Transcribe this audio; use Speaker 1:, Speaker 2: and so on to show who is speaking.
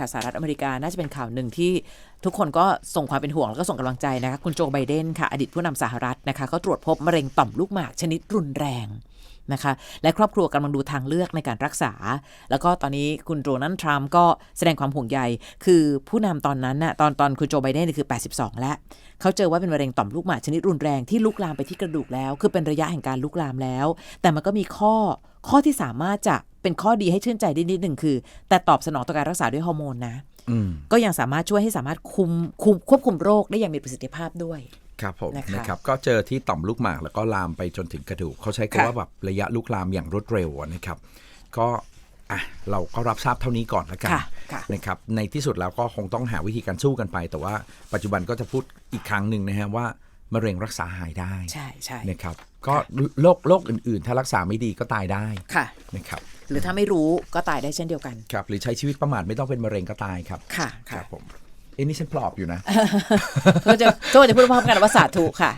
Speaker 1: ค่ะสหรัฐอเมริกา น่าจะเป็นข่าวหนึ่งที่ทุกคนก็ส่งความเป็นห่วง แล้วก็ส่งกำลังใจนะคะ คุณโจไบเดนค่ะ อดีตผู้นำสหรัฐนะคะเขาตรวจพบมะเร็งต่อมลูกหมากชนิดรุนแรงนะคะ และครอบครัวกำลังดูทางเลือกในการรักษา แล้วก็ตอนนี้คุณโดนัลด์ทรัมป์ก็แสดงความห่วงใย คือผู้นำตอนนั้นน่ะตอนตอนคุณโจไบเดนนี่คือ 82 แล้ว เขาเจอว่าเป็นมะเร็งต่อมลูกหมากชนิดรุนแรงที่ลุกลามไปที่กระดูกแล้ว คือเป็นระยะแห่งการลุกลามแล้ว แต่มันก็มีข้อข้อที่สามารถจะ เป็นข้อดีให้ชื่นใจได้นิดหนึ่งคือ แต่ตอบสนองต่อการรักษาด้วยฮอร์โมนนะ
Speaker 2: อืม
Speaker 1: ก็ยังสามารถช่วยให้สามารถคุมคุมควบคุมโรคได้อย่างมีประสิทธิภาพด้วย
Speaker 2: ครับผม
Speaker 1: นะคะ
Speaker 2: นะครับก็เจอที่ต่อมลูกหมากแล้วก็ลามไปจนถึงกระดูกเขาใช้
Speaker 1: ค่ะ
Speaker 2: คำว่าแบบระยะลุกลามอย่างรวดเร็วอะนะครับ ก็อะเราก็รับทราบเท่านี้ก่อนละกัน
Speaker 1: ค่ะค่ะ
Speaker 2: นะครับในที่สุดแล้วก็คงต้องหาวิธีการสู้กันไป แต่ว่าปัจจุบันก็จะพูดอีกครั้งหนึ่งนะฮะว่ามะเร็งรักษาหายได้
Speaker 1: ใช่ใช่
Speaker 2: นะครับก็โรคโรคอื่นๆ ถ้ารักษาไม่ดีก็ตายได้
Speaker 1: ค่ะ
Speaker 2: นะครับ
Speaker 1: หรือถ้าไม่รู้ก็ตายได้เช่นเดียวกัน
Speaker 2: ครับ หรือใช้ชีวิตประมาทไม่ต้องเป็นมะเร็งก็ตายครับ
Speaker 1: ค่ะ
Speaker 2: ครั
Speaker 1: ค่ะ
Speaker 2: บผมเอ้นี่ฉันปลอบอยู่นะ
Speaker 1: ก็จะก็จะพูดพร้อมกันว่าสาธุค่ะ